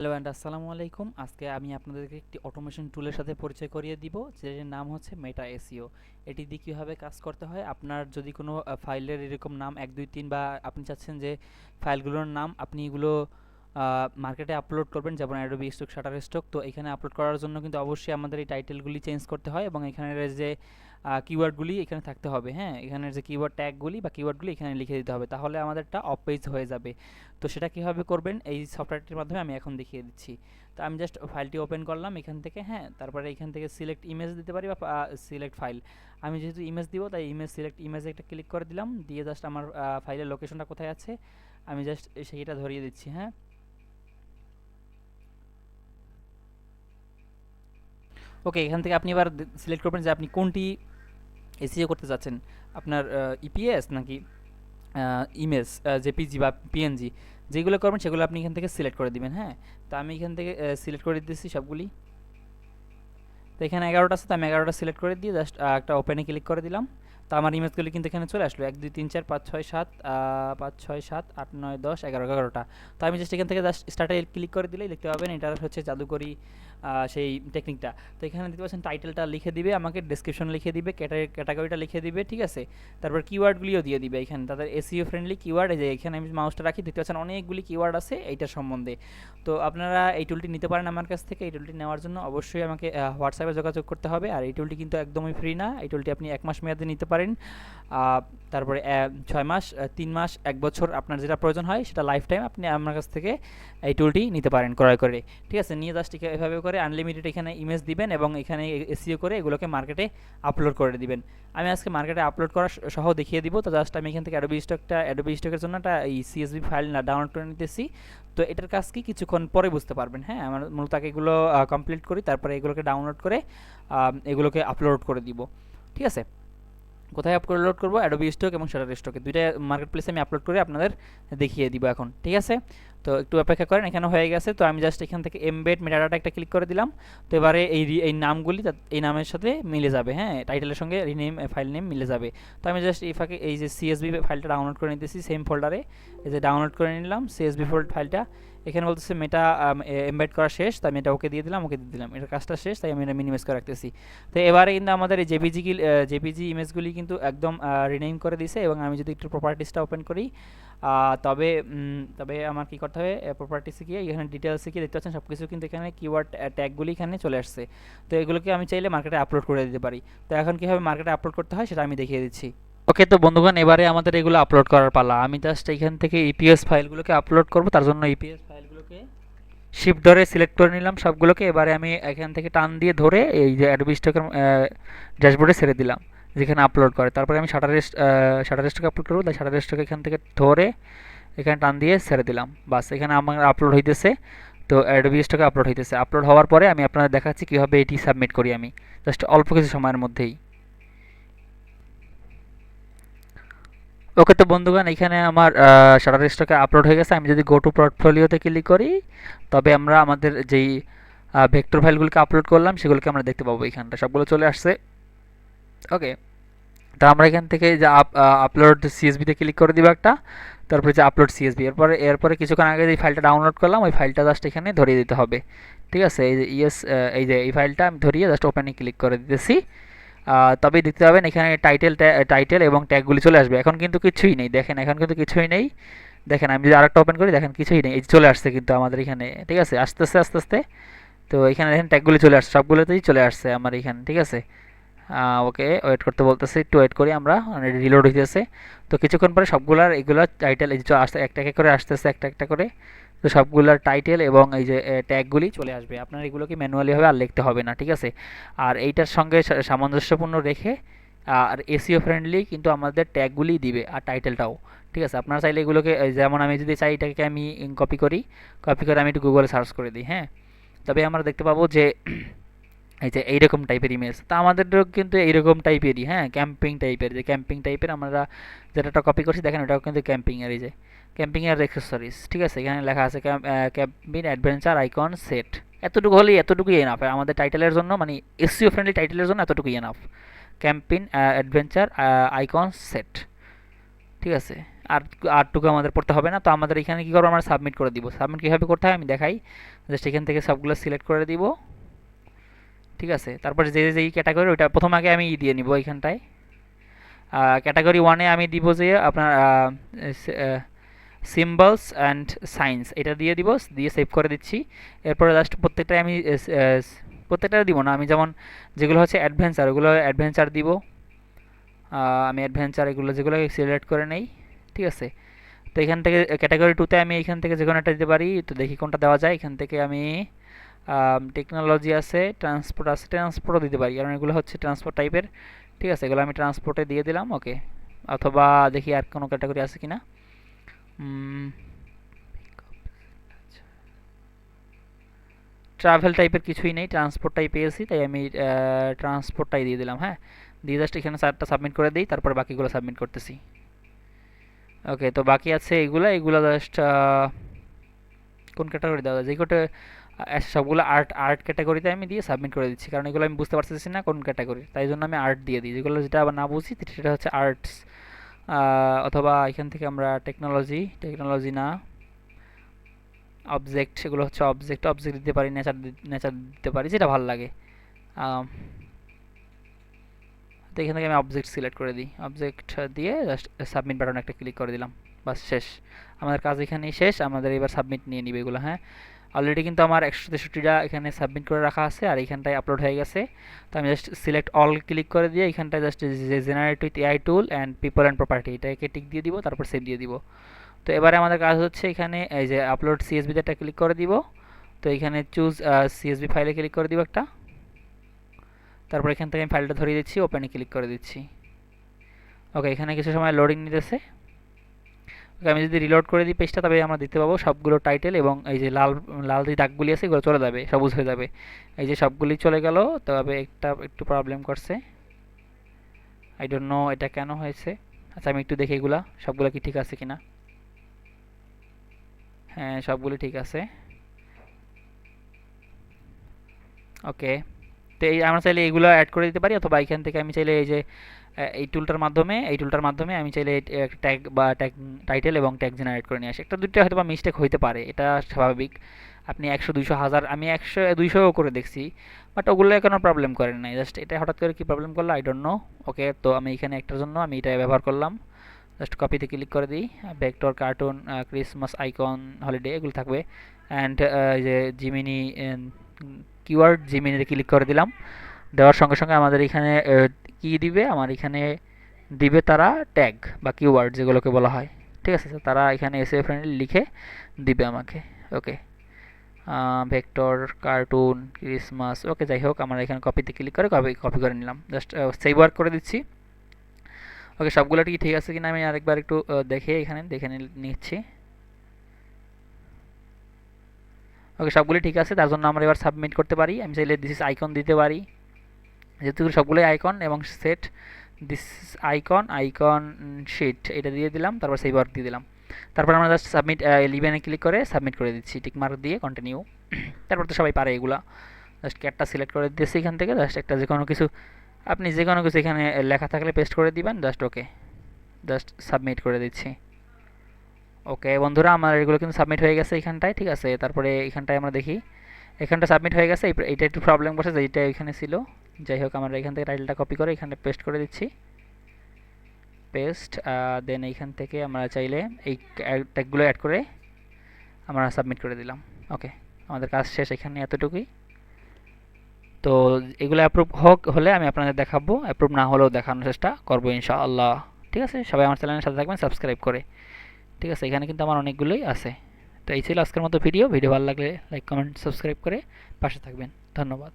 Hello and আসসালামু আলাইকুম। আজকে আমি আপনাদেরকে একটি অটোমেশন টুলের সাথে পরিচয় করিয়ে দিব, যেটির নাম হচ্ছে মেটা এসিও এটি দিয়ে কীভাবে কাজ করতে হয়, আপনার যদি কোনো ফাইলের এরকম নাম এক, দুই, তিন বা আপনি চাচ্ছেন যে ফাইলগুলোর নাম, আপনি এগুলো মার্কেটে আপলোড করবেন যেমন অ্যাডোবি স্টক শাটার স্টক তো এখানে আপলোড করার জন্য কিন্তু অবশ্যই আমাদের এই টাইটেলগুলি চেঞ্জ করতে হয় এবং এখানের যে কিওয়ার্ডগুলি এখানে থাকতে হবে হ্যাঁ? এখানের যে কিওয়ার্ড ট্যাগগুলি বা কিওয়ার্ডগুলি এখানে লিখে দিতে হবে, তাহলে আমাদেরটা অফ পেজ হয়ে যাবে। তো সেটা কীভাবে করবেন? এই সফটওয়্যারটির মাধ্যমে আমি এখন দেখিয়ে দিচ্ছি। তো আমি জাস্ট ফাইলটি ওপেন করলাম, এখান থেকে হ্যাঁ? তারপরে এখান থেকে সিলেক্ট ইমেজ দিতে পারি বা সিলেক্ট ফাইল আমি যেহেতু ইমেজ দিব, তাই ইমেজ সিলেক্ট ইমেজে একটা ক্লিক করে দিলাম। দিয়ে জাস্ট আমার ফাইলের লোকেশনটা কোথায় আছে? আমি জাস্ট সেইটা ধরিয়ে দিচ্ছি হ্যাঁ? ওকে এখান থেকে আপনি এবার সিলেক্ট করবেন যে আপনি কোনটি এসিও করতে চাচ্ছেন আপনার ইপিএস নাকি ইমেজ জেপিজি বা পিএনজি যেগুলো করবেন সেগুলো আপনি এখান থেকে সিলেক্ট করে দিবেন হ্যাঁ? তা আমি এখান থেকে সিলেক্ট করে দিতেছি সবগুলি। তো এখানে এগারোটা আছে, তো আমি এগারোটা সিলেক্ট করে দিয়ে জাস্ট একটা ওপেনে ক্লিক করে দিলাম। তো আমার ইমেজগুলি কিন্তু এখানে চলে আসলো। এক, দুই, তিন, চার, পাঁচ, ছয়, সাত পাঁচ, ছয়, সাত, আট, নয়, দশ, এগারো, এগারোটা। তো আমি জাস্ট এখান থেকে জাস্ট স্টার্টে ক্লিক করে দিলেই দেখতে পাবেন এটা হচ্ছে জাদুকরি সেই টেকনিকটা তো এখানে দেখতে পাচ্ছেন টাইটেলটা লিখে দিবে, আমাকে ডেসক্রিপশন লিখে দিবে ক্যাটাগরিটা লিখে দিবে, ঠিক আছে? তারপর কিওয়ার্ডগুলিও দিয়ে দিবে এখানে। তাদের এসিও ফ্রেন্ডলি কিওয়ার্ড যে এখানে আমি মাউসটা রাখি, দেখতে পাচ্ছেন অনেকগুলি কিওয়ার্ড আছে এইটার সম্বন্ধে। তো আপনারা এই টুলটি নিতে পারেন আমার কাছ থেকে। এই টুলটি নেওয়ার জন্য অবশ্যই আমাকে হোয়াটসঅ্যাপে যোগাযোগ করতে হবে। আর এই টুলটি কিন্তু একদমই ফ্রি না। এই টুলটি আপনি এক মাস মেয়াদে নিতে পারেন। তারপরে ছয় মাস তিন মাস, এক বছর আপনার যেটা প্রয়োজন হয় সেটা লাইফ টাইম আপনি আমার কাছ থেকে এই টুলটি নিতে পারেন ক্রয় করে। ঠিক আছে? নিয়ে জাস্ট এভাবে করে আনলিমিটেড এখানে ইমেজ দিবেন এবং এখানে এসিও করে এগুলোকে মার্কেটে আপলোড করে দিবেন। আমি আজকে মার্কেটে আপলোড করা সহ দেখিয়ে দিব। তো জাস্ট আমি এখান থেকে অ্যাডোবি স্টকটা অ্যাডোবি স্টকের জন্য একটা এই সিএসবি ফাইল না ডাউনলোড করে নিতেছি। তো এটার কাজ কি? কিছুক্ষণ পরে বুঝতে পারবেন। হ্যাঁ? আমার মূলত এগুলো কমপ্লিট করি, তারপরে এগুলোকে ডাউনলোড করে এগুলোকে আপলোড করে দিব। ঠিক আছে? কোথায় আপলোড করব? অ্যাডোবি স্টক এবং শাটার স্টকে দুইটা মার্কেট প্লেসে আমি আপলোড করে আপনাদের দেখিয়ে দিব এখন, ঠিক আছে? তো একটু অপেক্ষা করেন, এখানে হয়ে গেছে। তো আমি জাস্ট এখান থেকে এমবেড মেটাডাটা একটা ক্লিক করে দিলাম। তো এবারে এই এই নামগুলি এই নামের সাথে মিলে যাবে হ্যাঁ? টাইটেলের সঙ্গে রিনেম ফাইল নেম মিলে যাবে। তো আমি জাস্ট এই ফাঁকে, এই যে সিএসবি ফাইলটা ডাউনলোড করে নিতেছি সেম ফোল্ডারে এই যে ডাউনলোড করে নিলাম সিএসবি ফোল্ড ফাইলটা এখানে বলতেছে মেটা এমবেড করা শেষ, তাই আমি এটা ওকে দিয়ে দিলাম, ওকে দিয়ে দিলাম। এটার কাজটা শেষ, তাই আমি এটা মিনিমাইজ করে রাখতেছি। তো এবারে কিন্তু আমাদের এই জেপিজি জেপিজি ইমেজগুলি কিন্তু একদম রিনেম করে দিছে এবং আমি যদি একটু প্রপার্টিসটা ওপেন করি তবে তবে আমার কী করতে হবে প্রপার্টিসে গিয়ে এখানে ডিটেলসে গিয়ে দেখতে পাচ্ছেন সব কিছু কিন্তু এখানে কিওয়ার্ড ট্যাগগুলি এখানে চলে আসছে। তো এগুলোকে আমি চাইলে মার্কেটে আপলোড করে দিতে পারি। তো এখন কীভাবে মার্কেটে আপলোড করতে হয়, সেটা আমি দেখিয়ে দিচ্ছি। ওকে তো বন্ধুগণ, এবারে আমাদের এগুলো আপলোড করার পালা। আমি জাস্ট এখান থেকে ইপিএস ফাইলগুলোকে আপলোড করব, তার জন্য ইপিএস শিফট ধরে সিলেক্ট করে নিলাম সবগুলোকে। এবারে আমি এখান থেকে টান দিয়ে ধরে এই যে অ্যাডোবি স্টকের ড্যাশবোর্ডে ছেড়ে দিলাম, যেখানে আপলোড করে। তারপরে আমি শাটার শাটার আপলোড করব, তাই শাটার এখান থেকে ধরে এখানে টান দিয়ে ছেড়ে দিলাম। বাস, এখানে আমার আপলোড হইতেছে। তো অ্যাডোবি আপলোড হইতেছে। আপলোড হওয়ার পরে আমি আপনাদের দেখাচ্ছি কীভাবে এটি সাবমিট করি আমি। জাস্ট অল্প কিছু সময়ের মধ্যেই। ওকে তো বন্ধুগণ, এখানে আমার শাটার স্টকে আপলোড হয়ে গেছে। আমি যদি গো টু পোর্টফোলিওতে ক্লিক করি, তবে আমরা আমাদের যেই ভেক্টর ফাইলগুলোকে আপলোড করলাম, সেগুলোকে আমরা দেখতে পাবো এখানটা। সবগুলো চলে আসছে। ওকে তা আমরা এখান থেকে যে আপলোড সিএসবিতে ক্লিক করে দিব একটা। তারপরে যে আপলোড সিএসবি এরপরে এরপরে কিছুক্ষণ আগে যে ফাইলটা ডাউনলোড করলাম, ওই ফাইলটা জাস্ট এখানে ধরিয়ে দিতে হবে। ঠিক আছে? এই যে ইয়েস এই যে, এই ফাইলটা আমি ধরিয়ে জাস্ট ওপেনে ক্লিক করে দিতেছি। তবে দেখতে পাবেন এখানে টাইটেল টাইটেল এবং ট্যাগগুলি চলে আসবে। এখন কিন্তু কিছুই নেই, দেখেন, এখন কিন্তু কিছুই নেই। দেখেন, আমি যদি আরেকটা ওপেন করি, দেখেন, কিছুই নেই। চলে আসছে কিন্তু আমাদের এখানে, ঠিক আছে? আস্তে আস্তে আস্তে আস্তে। তো এখানে দেখেন ট্যাগগুলি চলে আসছে, সবগুলোতেই চলে আসছে আমার এখানে, ঠিক আছে? ওকে ওয়েট করতে বলতেছে। একটু ওয়েট করি আমরা রিলোড হইতেছে। তো কিছুক্ষণ পরে সবগুলার এগুলো টাইটেল আসতে একটা একটা করে আসতেছে, একটা একটা করে। তো সবগুলোর টাইটেল এবং এই যে ট্যাগগুলি চলে আসবে। আপনার এগুলোকে ম্যানুয়ালিভাবে আর লিখতে হবে না, ঠিক আছে? আর এইটার সঙ্গে সামঞ্জস্যপূর্ণ রেখে, আর এসিও ফ্রেন্ডলি কিন্তু আমাদের ট্যাগগুলি দিবে, আর টাইটেলটাও ঠিক আছে? আপনারা চাইলে এগুলোকে যেমন আমি যদি চাই, এটাকে আমি কপি করি। কপি করে আমি একটু গুগলে সার্চ করে দিই হ্যাঁ? তবে আমরা দেখতে পাবো যে এই যে এইরকম টাইপের ইমেজ তা আমাদেরও কিন্তু এইরকম টাইপেরই হ্যাঁ? ক্যাম্পিং টাইপের যে ক্যাম্পিং টাইপের আমরা যেটা কপি করছি, দেখেন ওটাও কিন্তু ক্যাম্পিংয়ের এই যে। ক্যাম্পিংয়ের অ্যাক্সেসরিজ ঠিক আছে? এখানে লেখা আছে ক্যাম্পিং অ্যাডভেঞ্চার আইকন সেট এতটুকু হলেই এতটুকুই এনাফ আমাদের টাইটেলের জন্য মানে এসিও ফ্রেন্ডলি টাইটেলের জন্য এতটুকুই enough camping adventure icon set ঠিক আছে? আর আরটুকু আমাদের পড়তে হবে না। তো আমাদের এখানে কী করব? আমরা সাবমিট করে দিব। সাবমিট কীভাবে করতে হয় আমি দেখাই। জাস্ট এখান থেকে সবগুলো সিলেক্ট করে দিব। ঠিক আছে? তারপরে যে যেই ক্যাটাগরি ওইটা প্রথম আগে আমি ই দিয়ে নিব এখানটায় ক্যাটাগরি ওয়ানে আমি দিব যে, আপনার সিম্বলস অ্যান্ড সাইন্স এটা দিয়ে দিব, দিয়ে সেভ করে দিচ্ছি। এরপরে জাস্ট প্রত্যেকটাই আমি প্রত্যেকটা দিব না। আমি যেমন যেগুলো হচ্ছে অ্যাডভেঞ্চার ওগুলো অ্যাডভেঞ্চার দিব। আমি অ্যাডভেঞ্চার এগুলো যেগুলো সিলেক্ট করে নেই, ঠিক আছে? তো এখান থেকে ক্যাটাগরি টুতে আমি এখান থেকে যে কোনো একটা দিতে পারি। তো দেখি কোনটা দেওয়া যায়। এখান থেকে আমি টেকনোলজি আছে ট্রান্সপোর্ট আছে ট্রান্সপোর্টও দিতে পারি। কারণ এগুলো হচ্ছে ট্রান্সপোর্ট টাইপের ঠিক আছে? এগুলো আমি ট্রান্সপোর্টে দিয়ে দিলাম ওকে অথবা দেখি আর কোনো ক্যাটাগরি আছে কি না ট্রাভেল টাইপের কিছুই নেই ট্রান্সপোর্টটাই পেয়েছি, তাই আমি ট্রান্সপোর্টটাই দিয়ে দিলাম হ্যাঁ? দিয়ে জাস্ট এখানে চারটা সাবমিট করে দিই, তারপর বাকিগুলো সাবমিট করতেছি। ওকে তো বাকি আছে এগুলো এগুলো জাস্ট কোন ক্যাটাগরি দেওয়া যায়? যে কোটা সবগুলো আর্ট আর্ট ক্যাটাগরিতে আমি দিয়ে সাবমিট করে দিচ্ছি। কারণ এগুলো আমি বুঝতে পারতেছি না কোন ক্যাটাগরি তাই জন্য আমি আর্ট দিয়ে দিই। যেগুলো যেটা আবার না বুঝি সেটা হচ্ছে আর্টস অথবা এখান থেকে আমরা টেকনোলজি টেকনোলজি না। অবজেক্ট সেগুলো হচ্ছে অবজেক্ট অবজেক্ট দিতে পারি নেচার নেচার দিতে পারি, যেটা ভালো লাগে। তো এখান থেকে আমি অবজেক্ট সিলেক্ট করে দিই। অবজেক্ট দিয়ে জাস্ট সাবমিট বাটন একটা ক্লিক করে দিলাম। বাস, শেষ। আমাদের কাজ এখানেই শেষ। আমাদের এবার সাবমিট নিয়ে নিবে এগুলো হ্যাঁ? অলরেডি কিন্তু আমার একশো তেষট্টিটা এখানে সাবমিট করে রাখা আছে আর এখানটায় আপলোড হয়ে গেছে। তো আমি জাস্ট সিলেক্ট অল ক্লিক করে দিয়ে এখানটায় just generate with AI tool and people and property এটাকে টিক দিয়ে দিব, তারপর সেভ দিয়ে দিব। তো এবারে আমাদের কাজ হচ্ছে এখানে এই যে আপলোড সিএসবিতে একটা ক্লিক করে দিব। তো এখানে চুজ সিএসবি ফাইলে ক্লিক করে দিব একটা। তারপর এখান থেকে আমি ফাইলটা ধরিয়ে দিচ্ছি ওপেনে ক্লিক করে দিচ্ছি। ওকে এখানে কিছু সময় লোডিং নিতেছে। আমি যদি রিলোড করে দিই পেজটা তবে আমরা দেখতে পাবো সবগুলো টাইটেল এবং এই যে লাল লাল যে দাগগুলি আছে, এগুলো চলে যাবে, সবুজ হয়ে যাবে। এই যে সবগুলি চলে গেল, তবে একটা একটু প্রবলেম করছে। আই ডোন্ট নো এটা কেন হয়েছে। আচ্ছা আমি একটু দেখি এগুলা, সবগুলো কি ঠিক আছে কিনা? হ্যাঁ সবগুলি ঠিক আছে। ওকে তো এই আমরা চাইলে এগুলো অ্যাড করে দিতে পারি অথবা এখান থেকে আমি চাইলে এই যে এই টুলটার মাধ্যমে, এই টুলটার মাধ্যমে আমি চাইলে ট্যাগ বা ট্যাগ টাইটেল এবং ট্যাগ জেনারেট করে নিয়ে আসি। একটা দুটো হয়তো বা মিস্টেক হইতে পারে, এটা স্বাভাবিক। আপনি একশো দুইশো হাজার, আমি একশো দুইশোও করে দেখছি বাট ওগুলো কোনো প্রবলেম করেন নাই। জাস্ট এটা হঠাৎ করে কী প্রবলেম করল? আই ডোন্ট নো ওকে তো আমি এখানে একটার জন্য আমি এটা ব্যবহার করলাম। জাস্ট কপিতে ক্লিক করে দিই। Vector cartoon Christmas icon holiday এগুলো থাকবে। অ্যান্ড যে জিমিনি কিওয়ার্ড জিমিনিতে ক্লিক করে দিলাম। দেওয়ার সঙ্গে সঙ্গে আমাদের এখানে কি দিবে? আমার এখানে দিবে তারা ট্যাগ বা কিওয়ার্ড যেগুলোকে বলা হয়। ঠিক আছে তারা এখানে এসে ফ্রেন্ডলি লিখে দিবে আমাকে। Okay vector cartoon Christmas okay যাই হোক, আমরা এখানে কপিতে ক্লিক করে কপি কপি করে নিলাম। জাস্ট সেভ ওয়ার্ক করে দিচ্ছি। ওকে সবগুলো কি ঠিক আছে কিনা আমি আরেকবার একটু দেখে এখানে, দেখে নিচ্ছি। ওকে সবগুলি ঠিক আছে, তার জন্য আমরা এবার সাবমিট করতে পারি। আমি চাইলে দিস ইস আইকন দিতে পারি। যেহেতু সবগুলোই আইকন এবং set this icon icon sheet এটা দিয়ে দিলাম, তারপর সেই ওয়ার্ক দিয়ে দিলাম। তারপর আমরা জাস্ট সাবমিট লিভেনে ক্লিক করে সাবমিট করে দিচ্ছি টিকমার্ক দিয়ে কন্টিনিউ তারপর তো সবাই পারে এগুলা। জাস্ট ক্যাটটা সিলেক্ট করে দিয়েছি এখান থেকে জাস্ট একটা যে কোনো কিছু, আপনি যে কোনো কিছু এখানে লেখা থাকলে পেস্ট করে দিবেন জাস্ট ওকে জাস্ট সাবমিট করে দিচ্ছি। ওকে, বন্ধুরা, আমার এগুলো কিন্তু সাবমিট হয়ে গেছে এখানটায়, ঠিক আছে? তারপরে এখানটায় আমরা দেখি। এখানটা সাবমিট হয়ে গেছে এইটা একটু প্রবলেম করছে যে এইটা এখানে ছিল। যাই হোক, আমরা এখান থেকে টাইটেলটা কপি করে এখানে পেস্ট করে দিচ্ছি। পেস্ট দেন এইখান থেকে আমরা চাইলে এই ট্যাগগুলো অ্যাড করে আমরা সাবমিট করে দিলাম। ওকে, আমাদের কাজ শেষ এখানে এতটুকুই। তো এগুলো অ্যাপ্রুভ হোক, হলে আমি আপনাদের দেখাবো। অ্যাপ্রুভ না হলেও দেখানোর চেষ্টা করব, ইনশাআল্লাহ। ঠিক আছে? সবাই আমার চ্যানেলের সাথে থাকবেন সাবস্ক্রাইব করে। ঠিক আছে, এখানে কিন্তু আমার অনেকগুলোই আছে। তো এই ছিল আজকের মতো ভিডিও ভিডিও ভালো লাগলে লাইক কমেন্ট সাবস্ক্রাইব করে পাশে থাকবেন। ধন্যবাদ।